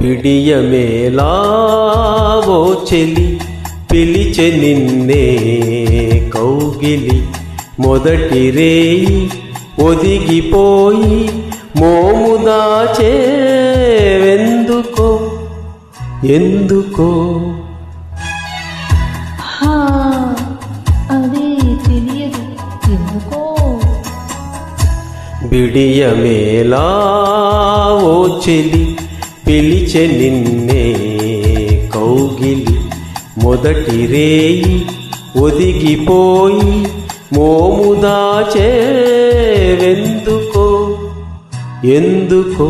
బిడియమేలావో చెలి పిలిచె నిన్నే కౌగిలి. మొదటి రేయి ఒదిగిపోయి మోము దాచేవెందుకో ఎందుకో? అది తెలియదు ఎందుకో? బిడియమేలావో చెలి పిలిచె నిన్నే కౌగిలి మొదటి రేయి ఒదిగిపోయి మోముదాచే దాచేవెందుకో? ఎందుకో?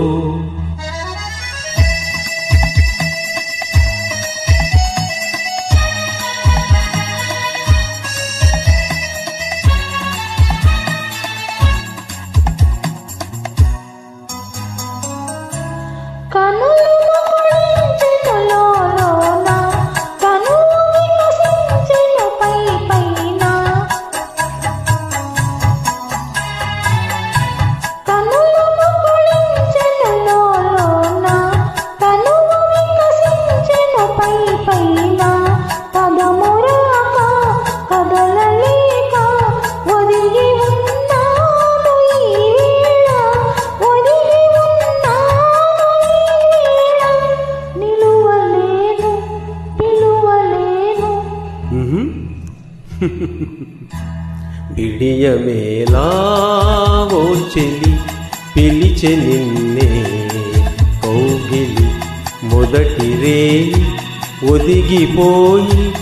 బిడియమేలావో చెలి పిలిచె నిన్నే కౌగిలి మొదటి రే ఒదిగిపోయి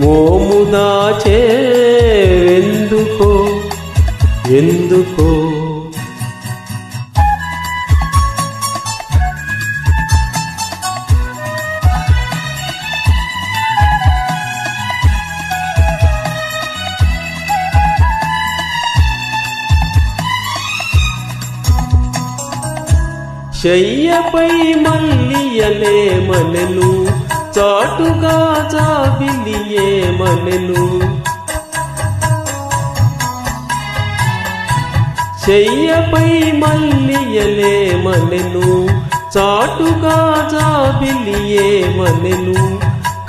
మోము ఎందుకో ఎందుకో? శయ్యపై మల్లియలే మనను చాటుగా జాబిలియే మనను శయ్యపై మల్లియలే మనను చాటుగా జాబిలియే మనను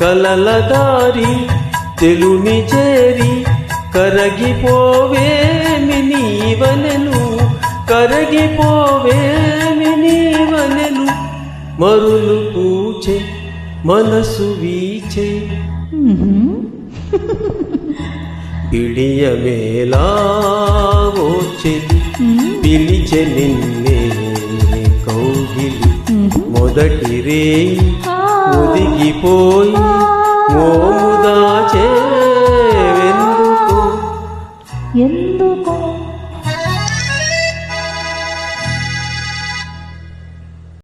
కలలదారి తెలుని చేరి కరగిపోవేమి నీవనెను. కరగిపోవేమి నీవనెను మరులు పూచే మనసు వీచే. బిడియమేలావో చెలి పిలిచె నిన్నే కౌగిలి. మొదటి రేయి ఒదిగిపోయి మోము దాచేవెందుకో ఎందుకో?